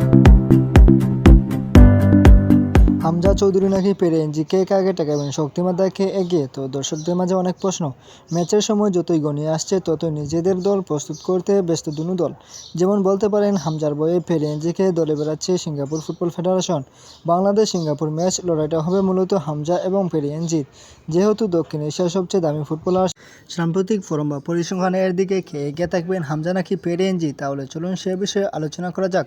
Thank you. Hamza Chowdhury নাকি পেরে জি কে কাকে টেকাবেন? শক্তিমান দেখে এগিয়ে তো দর্শকদের মাঝে অনেক প্রশ্ন। ম্যাচের সময় যতই গণিয়ে আসছে, ততই নিজেদের দল প্রস্তুত করতে ব্যস্ত দুনু দল। যেমন বলতে পারেন, হামজার বয়ে পেরেঞ্জিকে দলে বেড়াচ্ছে Singapore football federation. Bangladesh Singapore match লড়াইটা হবে মূলত হামজা এবং পেরিয়েনজির যেহেতু দক্ষিণ এশিয়ার সবচেয়ে দামি ফুটবলার, সাম্প্রতিক ফরম বা পরিসংখ্যানের দিকে কে এগিয়ে থাকবেন হামজা নাকি পেরিয়েনজি তাহলে চলুন সে বিষয়ে আলোচনা করা যাক।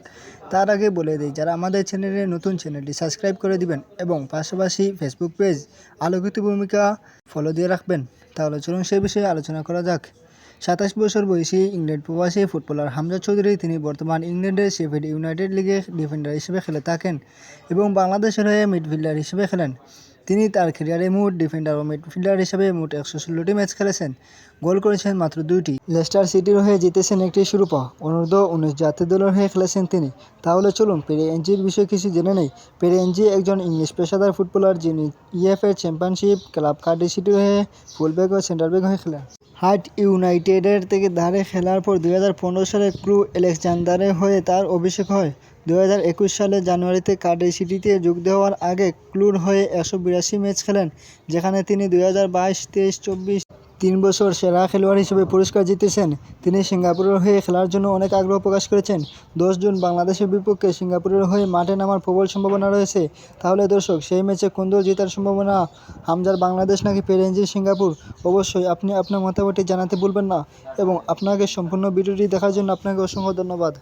তার আগে বলে দিই, যারা আমাদের চ্যানেলে নতুন, চ্যানেলটি সাবস্ক্রাইব করে দিবেন। এবং পাশাপাশি ফেসবুক পেজ আলোকিত ভূমিকা ফলো দিয়ে রাখবেন। তাহলে চলুন সে বিষয়ে আলোচনা করা যাক। সাতাশ বছর বয়সী ইংল্যান্ড প্রবাসী ফুটবলার হামজা চৌধুরী তিনি বর্তমান ইংল্যান্ডের শেফিল্ড ইউনাইটেড লিগে ডিফেন্ডার হিসেবে খেলে থাকেন এবং বাংলাদেশের হয়ে মিডফিল্ডার হিসেবে খেলেন। তিনি তার ক্যারিয়ারে মোট ডিফেন্ডার ও মিডফিল্ডার হিসেবে মোট একশো ষোলোটি ম্যাচ খেলেছেন। গোল করেছেন মাত্র দুইটি। লেস্টার সিটির হয়ে জিতেছেন একটি শিরোপা। অনূর্ধ্ব উনিশ জাতীয় দলের হয়ে খেলেছেন তিনি। তাহলে চলুন পেরে এনজির বিষয়ে কিছু জেনে নেই। পেরে এনজি একজন ইংলিশ পেশাদার ফুটবলার যিনি ইএফএ চ্যাম্পিয়নশিপ ক্লাব কার্ডি সিটির হয়ে ফুলব্যাক ও সেন্টার ব্যাক হয়ে খেলেন। হার্ট ইউনাইটেডের থেকে ধারে খেলার পর দু হাজার পনেরো সালে ক্রু এলেকজান্ডারে হয়ে তার অভিষেক হয়। দু হাজার একুশ সালে জানুয়ারিতে কার্ডে সিটিতে যোগ দেওয়ার আগে ক্লুর হয়ে একশো বিরাশি ম্যাচ খেলেন, যেখানে তিনি দুই হাজার বাইশ, তেইশ, চব্বিশ তিন বছর সেরা খেলোয়াড় হিসেবে পুরস্কার জিতেছেন। তিনি সিঙ্গাপুরের হয়ে খেলার জন্য অনেক আগ্রহ প্রকাশ করেছেন। দশ জুন বাংলাদেশের বিপক্ষে সিঙ্গাপুরের হয়ে মাঠে নামার প্রবল সম্ভাবনা রয়েছে। তাহলে দর্শক, সেই ম্যাচে কোন দল জেতার সম্ভাবনা? হামজার বাংলাদেশ নাকি পেরেঞ্জির সিঙ্গাপুর? অবশ্যই আপনি আপনার মতামতটি জানাতে ভুলবেন না। এবং আপনাকে সম্পূর্ণ ভিডিওটি দেখার জন্য আপনাকে অসংখ্য ধন্যবাদ।